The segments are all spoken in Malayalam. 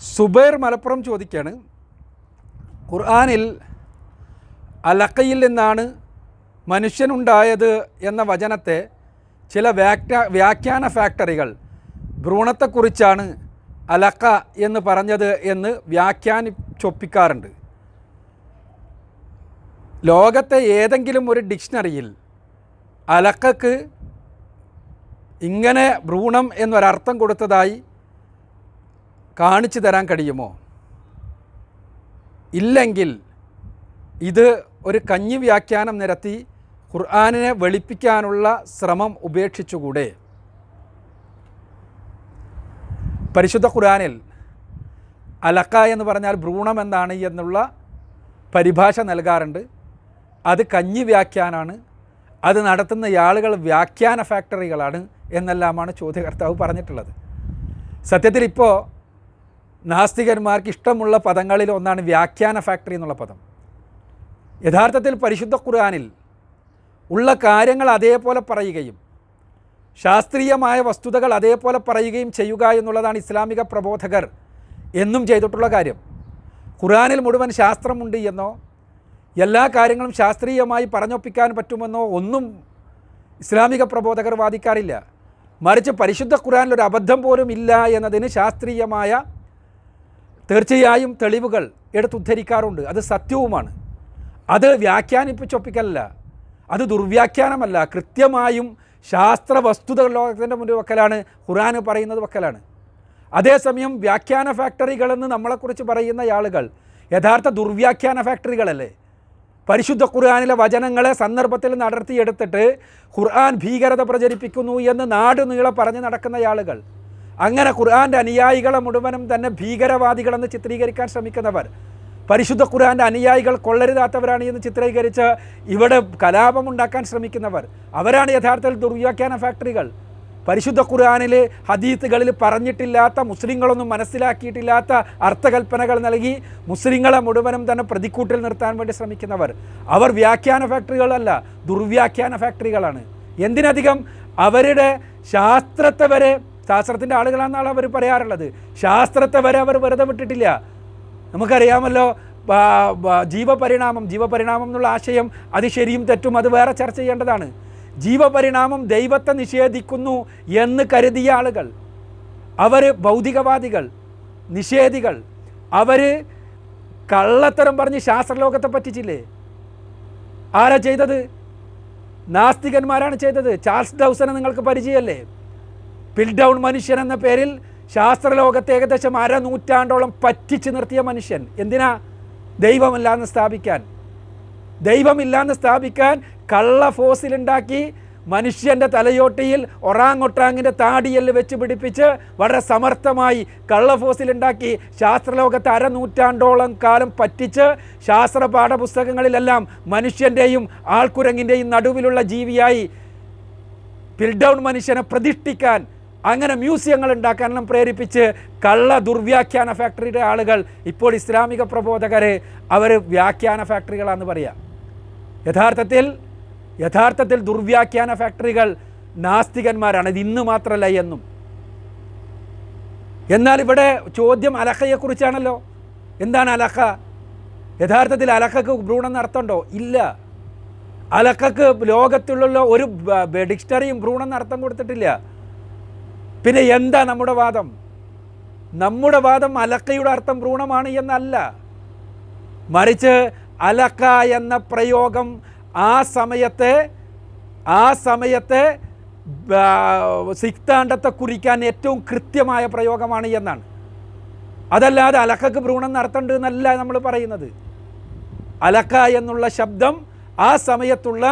സുബൈർ മലപ്പുറം ചോദിക്കുകയാണ് ഖുർആാനിൽ അലക്കയിൽ നിന്നാണ് മനുഷ്യനുണ്ടായത് എന്ന വചനത്തെ ചില വ്യാഖ്യാ വ്യാഖ്യാന ഫാക്ടറികൾ ഭ്രൂണത്തെക്കുറിച്ചാണ് അലക്ക എന്ന് പറഞ്ഞത് എന്ന് വ്യാഖ്യാനിച്ചൊപ്പിക്കാറുണ്ട്. ലോകത്തെ ഏതെങ്കിലും ഒരു ഡിക്ഷണറിയിൽ അലക്കക്ക് ഇങ്ങനെ ഭ്രൂണം എന്നൊരർത്ഥം കൊടുത്തതായി കാണിച്ചു തരാൻ കഴിയുമോ? ഇല്ലെങ്കിൽ ഇത് ഒരു കഞ്ഞി വ്യാഖ്യാനം നിരത്തി ഖുർആാനിനെ വെളിപ്പിക്കാനുള്ള ശ്രമം ഉപേക്ഷിച്ചുകൂടെ? പരിശുദ്ധ ഖുർആാനിൽ അലക്ക എന്ന് പറഞ്ഞാൽ ഭ്രൂണം എന്താണ് എന്നുള്ള പരിഭാഷ നൽകാറുണ്ട്. അത് കഞ്ഞി വ്യാഖ്യാനാണ്. അത് നടത്തുന്ന ആളുകൾ വ്യാഖ്യാന ഫാക്ടറികളാണ് എന്നെല്ലാമാണ് ചോദ്യകർത്താവ് പറഞ്ഞിട്ടുള്ളത്. സത്യത്തിൽ ഇപ്പോൾ നാസ്തികന്മാർക്ക് ഇഷ്ടമുള്ള പദങ്ങളിൽ ഒന്നാണ് വ്യാഖ്യാന ഫാക്ടറി എന്നുള്ള പദം. യഥാർത്ഥത്തിൽ പരിശുദ്ധ ഖുർആാനിൽ ഉള്ള കാര്യങ്ങൾ അതേപോലെ പറയുകയും ശാസ്ത്രീയമായ വസ്തുതകൾ അതേപോലെ പറയുകയും ചെയ്യുക എന്നുള്ളതാണ് ഇസ്ലാമിക പ്രബോധകർ എന്നും ചെയ്തിട്ടുള്ള കാര്യം. ഖുർആനിൽ മുഴുവൻ ശാസ്ത്രമുണ്ട് എന്നോ എല്ലാ കാര്യങ്ങളും ശാസ്ത്രീയമായി പറഞ്ഞൊപ്പിക്കാൻ പറ്റുമെന്നോ ഒന്നും ഇസ്ലാമിക പ്രബോധകർ വാദിക്കാറില്ല. മറിച്ച് പരിശുദ്ധ ഖുർആനിൽ ഒരു അബദ്ധം പോലും ഇല്ല എന്നതിന് ശാസ്ത്രീയമായ തീർച്ചയായും തെളിവുകൾ എടുത്തുദ്ധരിക്കാറുണ്ട് അത് സത്യവുമാണ്. അത് വ്യാഖ്യാനിപ്പിച്ചൊപ്പിക്കലല്ല. അത് ദുർവ്യാഖ്യാനമല്ല. കൃത്യമായും ശാസ്ത്ര വസ്തുതകൾ ലോകത്തിന്റെ മുന്നിൽ വക്കലാണ്. ഖുറാൻ പറയുന്നത് വക്കലാണ്. അതേസമയം വ്യാഖ്യാന ഫാക്ടറികളെന്ന് നമ്മളെക്കുറിച്ച് പറയുന്ന ആളുകൾ യഥാർത്ഥ ദുർവ്യാഖ്യാന ഫാക്ടറികളല്ലേ? പരിശുദ്ധ ഖുർആാനിലെ വചനങ്ങളെ സന്ദർഭത്തിൽ നടത്തിയെടുത്തിട്ട് ഖുർആൻ ഭീകരത പ്രചരിപ്പിക്കുന്നു എന്ന് നാട് പറഞ്ഞ് നടക്കുന്ന ആളുകൾ. അങ്ങനെ ഖുർആന്റെ അനുയായികളെ മുഴുവനും തന്നെ ഭീകരവാദികളെന്ന് ചിത്രീകരിക്കാൻ ശ്രമിക്കുന്നവർ. പരിശുദ്ധ ഖുർആന്റെ അനുയായികൾ കൊള്ളരുതാത്തവരാണ് എന്ന് ചിത്രീകരിച്ച് ഇവിടെ കലാപമുണ്ടാക്കാൻ ശ്രമിക്കുന്നവർ. അവരാണ് യഥാർത്ഥത്തിൽ ദുർവ്യാഖ്യാന ഫാക്ടറികൾ. പരിശുദ്ധ ഖുർആാനിൽ ഹദീത്തുകളിൽ പറഞ്ഞിട്ടില്ലാത്ത മുസ്ലിങ്ങളൊന്നും മനസ്സിലാക്കിയിട്ടില്ലാത്ത അർത്ഥകൽപ്പനകൾ നൽകി മുസ്ലിങ്ങളെ മുഴുവനും തന്നെ പ്രതിക്കൂട്ടിൽ നിർത്താൻ വേണ്ടി ശ്രമിക്കുന്നവർ. അവർ വ്യാഖ്യാന ഫാക്ടറികളല്ല ദുർവ്യാഖ്യാന ഫാക്ടറികളാണ്. എന്തിനധികം അവരുടെ ശാസ്ത്രത്തെ വരെ ശാസ്ത്രത്തിന്റെ ആളുകളാണെന്നാണ് അവർ പറയാറുള്ളത്. ശാസ്ത്രത്തെ വരെ അവർ വെറുതെ വിട്ടിട്ടില്ല. നമുക്കറിയാമല്ലോ ജീവപരിണാമം ജീവപരിണാമം എന്നുള്ള ആശയം അത് ശരിയും തെറ്റും അത് വേറെ ചർച്ച ചെയ്യേണ്ടതാണ്. ജീവപരിണാമം ദൈവത്തെ നിഷേധിക്കുന്നു എന്ന് കരുതിയ ആളുകൾ അവർ ഭൗതികവാദികൾ നിഷേധികൾ അവർ കള്ളത്തരം പറഞ്ഞ് ശാസ്ത്രലോകത്തെ പറ്റിച്ചില്ലേ? ആരാ ചെയ്തത്? നാസ്തികന്മാരാണ് ചെയ്തത്. ചാൾസ് ഡൗസനെ നിങ്ങൾക്ക് പരിചയമല്ലേ? പിൽ ഡൗൺ മനുഷ്യൻ എന്ന പേരിൽ ശാസ്ത്രലോകത്തെ ഏകദേശം അര പറ്റിച്ചു നിർത്തിയ മനുഷ്യൻ. എന്തിനാ? ദൈവമില്ലാന്ന് സ്ഥാപിക്കാൻ. ദൈവമില്ലാന്ന് സ്ഥാപിക്കാൻ കള്ള ഫോസിലുണ്ടാക്കി മനുഷ്യന്റെ തലയോട്ടിയിൽ ഒറാങ്ങൊട്ടാങ്ങിന്റെ താടിയെല്ല് വെച്ച് പിടിപ്പിച്ച് വളരെ സമർത്ഥമായി കള്ള ഫോസിലുണ്ടാക്കി ശാസ്ത്രലോകത്തെ അരനൂറ്റാണ്ടോളം കാലം പറ്റിച്ച് ശാസ്ത്ര പാഠപുസ്തകങ്ങളിലെല്ലാം മനുഷ്യന്റെയും ആൾക്കുരങ്ങിന്റെയും നടുവിലുള്ള ജീവിയായി. പിൽഡൗൺ മനുഷ്യനെ പ്രതിഷ്ഠിക്കാൻ അങ്ങനെ മ്യൂസിയങ്ങൾ ഉണ്ടാക്കാനെല്ലാം പ്രേരിപ്പിച്ച് കള്ള ദുർവ്യാഖ്യാന ഫാക്ടറിയുടെ ആളുകൾ ഇപ്പോൾ ഇസ്ലാമിക പ്രബോധകരെ അവർ വ്യാഖ്യാന ഫാക്ടറികളാണെന്ന് പറയാം. യഥാർത്ഥത്തിൽ യഥാർത്ഥത്തിൽ ദുർവ്യാഖ്യാന ഫാക്ടറികൾ നാസ്തികന്മാരാണ്. ഇത് ഇന്ന് മാത്രമല്ല എന്നും. എന്നാൽ ഇവിടെ ചോദ്യം അലഹയെക്കുറിച്ചാണല്ലോ എന്താണ് അലഹ? യഥാർത്ഥത്തിൽ അലഹക്ക് ഭ്രൂണം നടത്തണ്ടോ ഇല്ല. അലക്കക്ക് ലോകത്തിലുള്ള ഒരു ഡിക്ഷണറിയും ഭ്രൂണം അർത്ഥം കൊടുത്തിട്ടില്ല. പിന്നെ എന്താ നമ്മുടെ വാദം? നമ്മുടെ വാദം അലക്കയുടെ അർത്ഥം ഭ്രൂണമാണ് എന്നല്ല. മറിച്ച് അലക്ക എന്ന പ്രയോഗം ആ സമയത്തെ ആ സമയത്തെ സിക്താണ്ടത്തെ കുറിക്കാൻ ഏറ്റവും കൃത്യമായ പ്രയോഗമാണ് എന്നാണ്. അതല്ലാതെ അലക്കക്ക് ഭ്രൂണം നടത്തണ്ട് എന്നല്ല നമ്മൾ പറയുന്നത്. അലക്ക എന്നുള്ള ശബ്ദം ആ സമയത്തുള്ള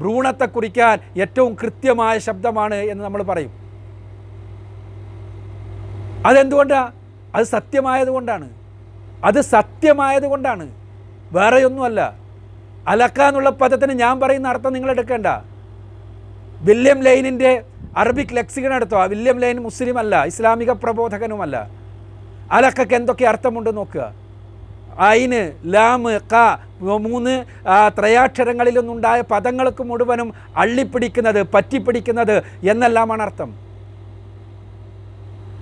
ഭ്രൂണത്തെ കുറിക്കാൻ ഏറ്റവും കൃത്യമായ ശബ്ദമാണ് എന്ന് നമ്മൾ പറയും. അതെന്തുകൊണ്ടാണ് അത് സത്യമായതുകൊണ്ടാണ്. അത് സത്യമായതുകൊണ്ടാണ്. വേറെയൊന്നുമല്ല. അലക്ക എന്നുള്ള പദത്തിന് ഞാൻ പറയുന്ന അർത്ഥം നിങ്ങൾ എടുക്കേണ്ട. വില്യം ലൈനിന്റെ അറബിക് ലെക്സിക്കൺ എടുത്തോ? വില്യം ലൈൻ മുസ്ലിം അല്ല ഇസ്ലാമിക പ്രബോധകനുമല്ല. അലക്കക്ക് എന്തൊക്കെ അർത്ഥമുണ്ട് നോക്കുക. ഐന് ലാമ് ക മൂന്ന് ത്രയാക്ഷരങ്ങളിലൊന്നുണ്ടായ പദങ്ങൾക്ക് മുഴുവനും അള്ളിപ്പിടിക്കുന്നത് പറ്റിപ്പിടിക്കുന്നത് എന്നെല്ലാമാണ് അർത്ഥം.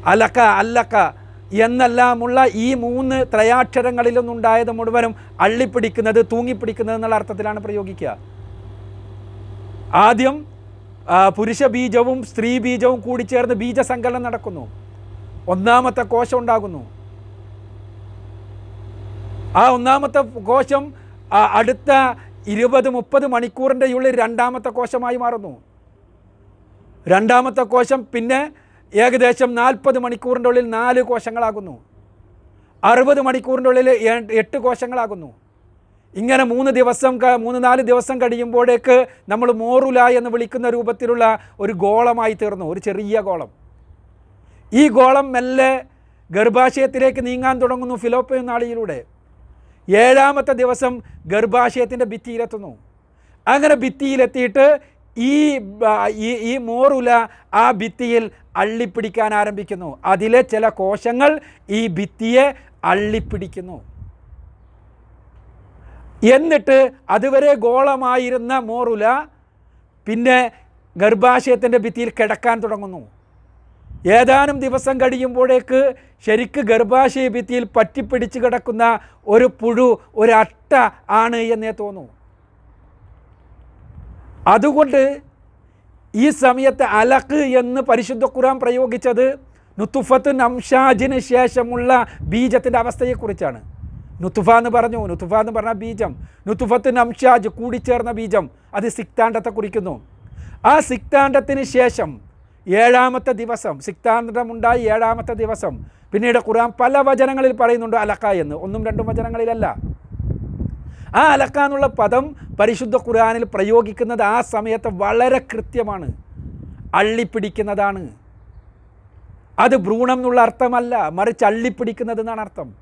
അലക്ക അല്ലക്ക എന്നെല്ലാമുള്ള ഈ മൂന്ന് ത്രയാക്ഷരങ്ങളിൽ നിന്നുണ്ടായത് മുഴുവനും അള്ളിപ്പിടിക്കുന്നത് തൂങ്ങിപ്പിടിക്കുന്നത് എന്നുള്ള അർത്ഥത്തിലാണ് പ്രയോഗിക്കുക. ആദ്യം പുരുഷ ബീജവും സ്ത്രീ ബീജവും കൂടി ചേർന്ന് ബീജസങ്കലനം നടക്കുന്നു. ഒന്നാമത്തെ കോശം ഉണ്ടാകുന്നു. ആ ഒന്നാമത്തെ കോശം അടുത്ത ഇരുപത് മുപ്പത് മണിക്കൂറിന്റെ ഉള്ളിൽ രണ്ടാമത്തെ കോശമായി മാറുന്നു. രണ്ടാമത്തെ കോശം പിന്നെ ഏകദേശം നാൽപ്പത് മണിക്കൂറിന്റെ ഉള്ളിൽ നാല് കോശങ്ങളാകുന്നു. അറുപത് മണിക്കൂറിന്റെ ഉള്ളിൽ എട്ട് കോശങ്ങളാകുന്നു. ഇങ്ങനെ മൂന്ന് ദിവസം മൂന്ന് നാല് ദിവസം കഴിയുമ്പോഴേക്ക് നമ്മൾ മോറുല എന്ന് വിളിക്കുന്ന രൂപത്തിലുള്ള ഒരു ഗോളമായി തീർന്നു ഒരു ചെറിയ ഗോളം. ഈ ഗോളം മെല്ലെ ഗർഭാശയത്തിലേക്ക് നീങ്ങാൻ തുടങ്ങുന്നു ഫിലോപ്പിയൻ നാളിയിലൂടെ. ഏഴാമത്തെ ദിവസം ഗർഭാശയത്തിന്റെ ഭിത്തിയിലെത്തുന്നു. അങ്ങനെ ഭിത്തിയിലെത്തിയിട്ട് ഈ ഈ മോറുല ആ ഭിത്തിയിൽ അള്ളിപ്പിടിക്കാൻ ആരംഭിക്കുന്നു. അതിലെ ചില കോശങ്ങൾ ഈ ഭിത്തിയെ അള്ളിപ്പിടിക്കുന്നു. എന്നിട്ട് അതുവരെ ഗോളമായിരുന്ന മോറുല പിന്നെ ഗർഭാശയത്തിന്റെ ഭിത്തിയിൽ കിടക്കാൻ തുടങ്ങുന്നു. ഏതാനും ദിവസം കഴിയുമ്പോഴേക്ക് ശരിക്ക് ഗർഭാശയ ഭിത്തിയിൽ പറ്റിപ്പിടിച്ച് കിടക്കുന്ന ഒരു പുഴു ഒരു അട്ട ആണ് എന്നേ തോന്നൂ. അതുകൊണ്ട് ഈ സമയത്ത് അലക്ക് എന്ന് പരിശുദ്ധ ഖുർആൻ പ്രയോഗിച്ചത് നുത്തുഫത്ത് നംഷാജിന് ശേഷമുള്ള ബീജത്തിന്റെ അവസ്ഥയെക്കുറിച്ചാണ്. നുത്തുഫ എന്ന് പറഞ്ഞു. നുത്തുഫ എന്ന് പറഞ്ഞ ബീജം. നുത്തുഫത്ത് നംഷാജ് കൂടിച്ചേർന്ന ബീജം. അത് സിക്താണ്ടത്തെ കുറിക്കുന്നു. ആ സിക്താണ്ടത്തിന് ശേഷം ഏഴാമത്തെ ദിവസം സിക്താന്തമുണ്ടായി ഏഴാമത്തെ ദിവസം പിന്നീട് ഖുർആൻ പല വചനങ്ങളിൽ പറയുന്നുണ്ട് അലക്ക എന്ന്. ഒന്നും രണ്ടും വചനങ്ങളിലല്ല. ആ അലക്ക എന്നുള്ള പദം പരിശുദ്ധ ഖുർആാനിൽ പ്രയോഗിക്കുന്നത് ആ സമയത്ത് വളരെ കൃത്യമാണ്. അള്ളിപ്പിടിക്കുന്നതാണ്. അത് ഭ്രൂണം എന്നുള്ള അർത്ഥമല്ല മറിച്ച് അള്ളിപ്പിടിക്കുന്നത് എന്നാണ് അർത്ഥം.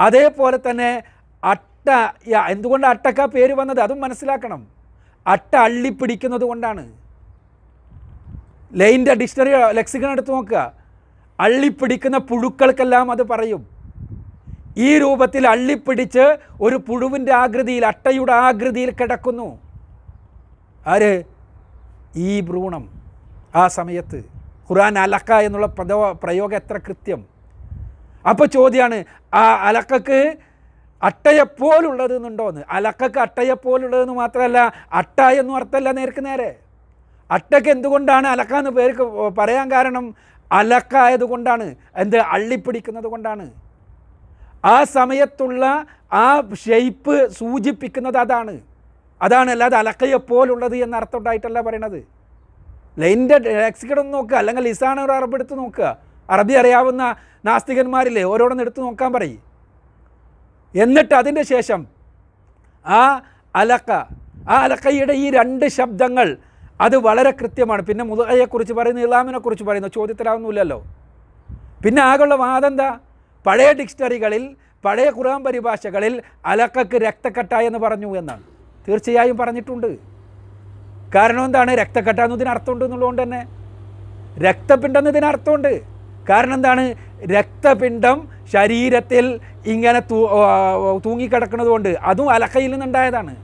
അതേപോലെ തന്നെ അട്ട എന്തുകൊണ്ട് അട്ടക്ക പേര് വന്നത്? അതും മനസ്സിലാക്കണം. അട്ട അള്ളിപ്പിടിക്കുന്നത് കൊണ്ടാണ്. ലൈന്റെ ഡിക്ഷണറി ലെക്സിക്കൺ എടുത്ത് നോക്കുക. അള്ളിപ്പിടിക്കുന്ന പുഴുക്കൾക്കെല്ലാം അത് പറയും. ഈ രൂപത്തിൽ അള്ളിപ്പിടിച്ച് ഒരു പുഴുവിന്റെ ആകൃതിയിൽ അട്ടയുടെ ആകൃതിയിൽ കിടക്കുന്നു. ആര്? ഈ ഭ്രൂണം. ആ സമയത്ത്. ഖുറാൻ അലക്ക എന്നുള്ള പദ പ്രയോഗം എത്ര കൃത്യം? അപ്പോൾ ചോദ്യമാണ് ആ അലക്കക്ക് അട്ടയെപ്പോലുള്ളത് എന്നുണ്ടോന്ന് അലക്കക്ക് അട്ടയെപ്പോലുള്ളതെന്ന് മാത്രമല്ല അട്ട എന്നും അർത്ഥമല്ല നേർക്ക് നേരെ. അട്ടയ്ക്ക് എന്തുകൊണ്ടാണ് അലക്ക എന്ന് പേർക്ക് പറയാൻ കാരണം അലക്കായതുകൊണ്ടാണ് എന്ത് അള്ളിപ്പിടിക്കുന്നത് കൊണ്ടാണ്. ആ സമയത്തുള്ള ആ ഷെയ്പ്പ് സൂചിപ്പിക്കുന്നത് അതാണ്. അതാണ് അല്ലാതെ അലക്കയെപ്പോലുള്ളത് എന്ന അർത്ഥം ഉണ്ടായിട്ടല്ല പറയണത്. ലൈന്റെ ലെക്സിക്കൺ ഒന്ന് നോക്കുക അല്ലെങ്കിൽ ലിസാണ് ഒരു അറബ് എടുത്ത് നോക്കുക. അറബി അറിയാവുന്ന നാസ്തികന്മാരില്ലേ ഓരോടൊന്ന് എടുത്ത് നോക്കാൻ പറയും. എന്നിട്ട് അതിന്റെ ശേഷം ആ അലക്ക ആ അലക്കയുടെ ഈ രണ്ട് ശബ്ദങ്ങൾ അത് വളരെ കൃത്യമാണ്. പിന്നെ മുതലയെക്കുറിച്ച് പറയുന്നു ഇളാമിനെക്കുറിച്ച് പറയുന്നു ചോദ്യത്തിലാവുന്നില്ലല്ലോ പിന്നെ ആകെയുള്ള വാദം എന്താ? പഴയ ഡിക്ഷണറികളിൽ പഴയ ഖുർആൻ പരിഭാഷകളിൽ അലക്കക്ക് രക്തക്കട്ട എന്ന് പറഞ്ഞു എന്നാണ്. തീർച്ചയായും പറഞ്ഞിട്ടുണ്ട്. കാരണം എന്താണ്? രക്തക്കട്ട എന്നതിന് അർത്ഥമുണ്ട് എന്നുള്ളതുകൊണ്ട് തന്നെ. രക്തപിണ്ഡം എന്നതിന് അർത്ഥമുണ്ട് കാരണം എന്താണ്? രക്തപിണ്ഡം ശരീരത്തിൽ ഇങ്ങനെ തൂ തൂങ്ങിക്കിടക്കുന്നത് കൊണ്ട് അതും അലക്കയിൽ നിന്നുണ്ടായതാണ്.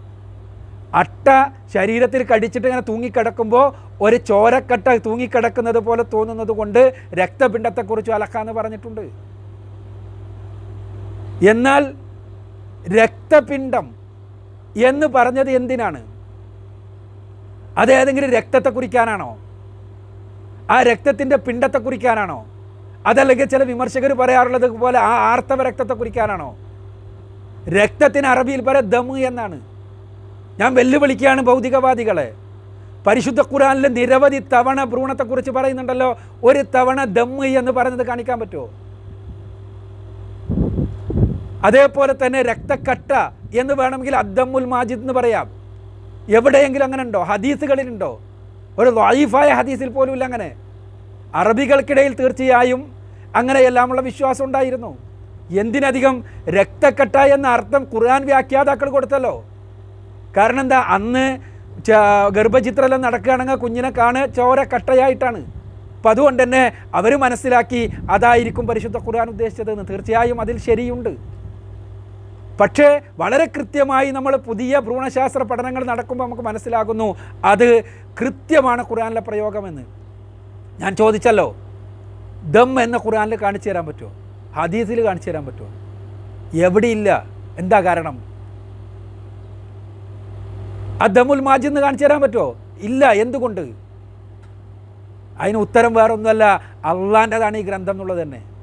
അട്ട ശരീരത്തിൽ കടിച്ചിട്ട് ഇങ്ങനെ തൂങ്ങിക്കിടക്കുമ്പോൾ ഒരു ചോരക്കട്ട തൂങ്ങിക്കിടക്കുന്നത് പോലെ തോന്നുന്നത് കൊണ്ട് രക്തപിണ്ഡത്തെക്കുറിച്ച് അലക്ക എന്ന് പറഞ്ഞിട്ടുണ്ട്. എന്നാൽ രക്തപിണ്ഡം എന്ന് പറഞ്ഞത് എന്തിനാണ്? അത് ഏതെങ്കിലും രക്തത്തെ കുറിക്കാനാണോ? ആ രക്തത്തിന്റെ പിണ്ടത്തെ കുറിക്കാനാണോ? അതല്ലെങ്കിൽ ചില വിമർശകർ പറയാറുള്ളത് പോലെ ആ ആർത്തവ രക്തത്തെ കുറിക്കാനാണോ? രക്തത്തിന് അറബിയിൽ പറയാം ദമ് എന്നാണ്. ഞാൻ വെല്ലുവിളിക്കുകയാണ് ഭൗതികവാദികളെ. പരിശുദ്ധ ഖുറാനിൽ നിരവധി തവണ ഭ്രൂണത്തെക്കുറിച്ച് പറയുന്നുണ്ടല്ലോ. ഒരു തവണ ദമ്മ് എന്ന് പറഞ്ഞത് കാണിക്കാൻ പറ്റുമോ? അതേപോലെ തന്നെ രക്തക്കട്ട എന്ന് വേണമെങ്കിൽ അദ്ദമുൽ മാജിദ് എന്ന് പറയാം. എവിടെയെങ്കിലും അങ്ങനെ ഉണ്ടോ ഹദീസുകളിലുണ്ടോ? ഒരു വായിഫായ ഹദീസിൽ പോലും ഇല്ല അങ്ങനെ. അറബികൾക്കിടയിൽ തീർച്ചയായും അങ്ങനെയെല്ലാമുള്ള വിശ്വാസം ഉണ്ടായിരുന്നു. എന്തിനധികം രക്തക്കട്ട എന്ന അർത്ഥം ഖുർആൻ വ്യാഖ്യാതാക്കൾ കൊടുത്തല്ലോ. കാരണം എന്താ? അന്ന് ഗർഭചിത്രമെല്ലാം നടക്കുകയാണെങ്കിൽ കുഞ്ഞിനെ കാണുക ചോര കട്ടയായിട്ടാണ്. അപ്പം അതുകൊണ്ട് തന്നെ അവർ മനസ്സിലാക്കി അതായിരിക്കും പരിശുദ്ധ ഖുർആൻ ഉദ്ദേശിച്ചതെന്ന്. തീർച്ചയായും അതിൽ ശരിയുണ്ട്. പക്ഷേ വളരെ കൃത്യമായി നമ്മൾ പുതിയ ഭ്രൂണശാസ്ത്ര പഠനങ്ങൾ നടക്കുമ്പോൾ നമുക്ക് മനസ്സിലാകുന്നു അത് കൃത്യമാണ് ഖുർആനിലെ പ്രയോഗമെന്ന്. ഞാൻ ചോദിച്ചല്ലോ ദം എന്ന ഖുർആനിൽ കാണിച്ചു തരാൻ പറ്റുമോ? ഹദീസിൽ കാണിച്ചു തരാൻ പറ്റുമോ? എവിടെയില്ല? എന്താ കാരണം? ആ അദമുൽ മാജിന്ന് കാണിച്ചു തരാൻ പറ്റുമോ? ഇല്ല എന്തുകൊണ്ട്? അതിന് ഉത്തരം വേറൊന്നുമല്ല അള്ളാന്റെതാണ് ഈ ഗ്രന്ഥം എന്നുള്ളത് തന്നെ.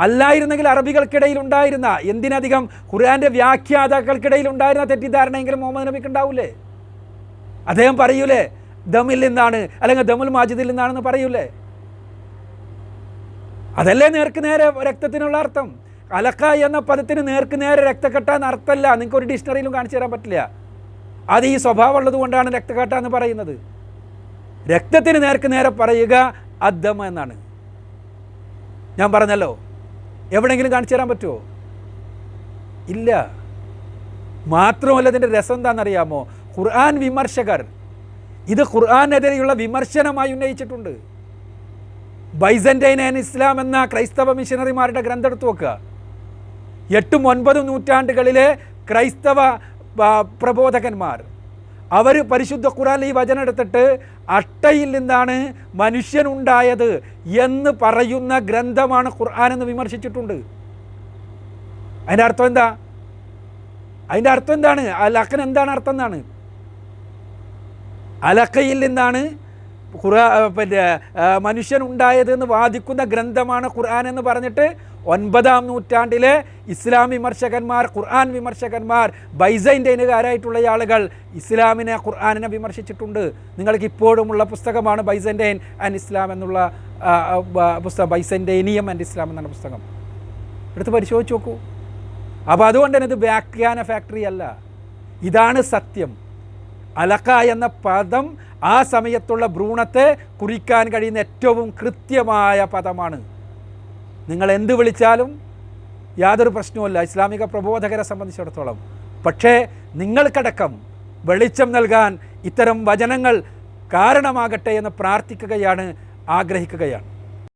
അല്ലായിരുന്നെങ്കിൽ അറബികൾക്കിടയിൽ ഉണ്ടായിരുന്ന എന്തിനധികം ഖുർആന്റെ വ്യാഖ്യാതാക്കൾക്കിടയിൽ ഉണ്ടായിരുന്ന തെറ്റിദ്ധാരണയെങ്കിലും മുഹമ്മദ് നബിക്ക് ഉണ്ടാവൂലേ? അദ്ദേഹം പറയൂലേ ദമിൽ നിന്നാണ് അല്ലെങ്കിൽ ദമുൽ മാജിദിൽ നിന്നാണെന്ന് പറയൂലേ? അതല്ലേ നേർക്ക് നേരെ രക്തത്തിനുള്ള അർത്ഥം? അലക്ക എന്ന പദത്തിന് നേർക്ക് നേരെ രക്തക്കെട്ട എന്ന അർത്ഥമല്ല. നിങ്ങൾക്ക് ഒരു ഡിക്ഷണറിയിലും കാണിച്ചു തരാൻ പറ്റില്ല. അത് ഈ സ്വഭാവം ഉള്ളത് കൊണ്ടാണ് രക്തക്കെട്ട എന്ന് പറയുന്നത്. രക്തത്തിന് നേർക്ക് നേരെ പറയുക അദ്ദമ എന്നാണ്. ഞാൻ പറഞ്ഞല്ലോ എവിടെയെങ്കിലും കാണിച്ചു തരാൻ പറ്റുമോ ഇല്ല. മാത്രമല്ല ഇതിന്റെ രസം എന്താണെന്നറിയാമോ? ഖുർആൻ വിമർശകർ ഇത് ഖുർആാനെതിരെയുള്ള വിമർശനമായി ഉന്നയിച്ചിട്ടുണ്ട്. ബൈസന്റൈൻ ആൻഡ് ഇസ്ലാം എന്ന ക്രൈസ്തവ മിഷനറിമാരുടെ ഗ്രന്ഥം എടുത്തു നോക്കുക എട്ടും ഒൻപതും നൂറ്റാണ്ടുകളിലെ ക്രൈസ്തവ പ്രബോധകന്മാർ. അവർ പരിശുദ്ധ ഖുറാൻ ഈ വചനം എടുത്തിട്ട് അട്ടയിൽ നിന്നാണ് മനുഷ്യനുണ്ടായത് എന്ന് പറയുന്ന ഗ്രന്ഥമാണ് ഖുർആൻ എന്ന് വിമർശിച്ചിട്ടുണ്ട്. അതിന്റെ അർത്ഥം എന്താ? അതിന്റെ അർത്ഥം എന്താണ്? അലക്കൻ എന്താണ് അർത്ഥം എന്നാണ്? അലക്കയിൽ നിന്നാണ് ഖുറാ പിന്നെ മനുഷ്യൻ ഉണ്ടായതെന്ന് വാദിക്കുന്ന ഗ്രന്ഥമാണ് ഖുർആൻ എന്ന് പറഞ്ഞിട്ട് ഒൻപതാം നൂറ്റാണ്ടിലെ ഇസ്ലാം വിമർശകന്മാർ ഖുർആൻ വിമർശകന്മാർ ബൈസൈന്റൈനുകാരായിട്ടുള്ള ആളുകൾ ഇസ്ലാമിനെ ഖുർആാനിനെ വിമർശിച്ചിട്ടുണ്ട്. നിങ്ങൾക്ക് ഇപ്പോഴുമുള്ള പുസ്തകമാണ് ബൈസൈന്റൈൻ ആൻഡ് ഇസ്ലാം എന്നുള്ള പുസ്തകം. ബൈസൈന്റൈനിയം ആൻഡ് ഇസ്ലാം എന്നാണ് പുസ്തകം. എടുത്ത് പരിശോധിച്ച് നോക്കൂ. അപ്പോൾ അതുകൊണ്ട് തന്നെ ഇത് വ്യാഖ്യാന ഫാക്ടറി അല്ല. ഇതാണ് സത്യം. അലക്ക എന്ന പദം ആ സമയത്തുള്ള ഭ്രൂണത്തെ കുറിക്കാൻ കഴിയുന്ന ഏറ്റവും കൃത്യമായ പദമാണ്. നിങ്ങൾ എന്ത് വിളിച്ചാലും യാതൊരു പ്രശ്നവുമില്ല. ഇസ്ലാമിക പ്രബോധകരെ സംബന്ധിച്ചിടത്തോളം. പക്ഷേ നിങ്ങൾക്കടക്കം വെളിച്ചം നൽകാൻ ഇത്തരം വചനങ്ങൾ കാരണമാകട്ടെ എന്ന് പ്രാർത്ഥിക്കുകയാണ് ആഗ്രഹിക്കുകയാണ്.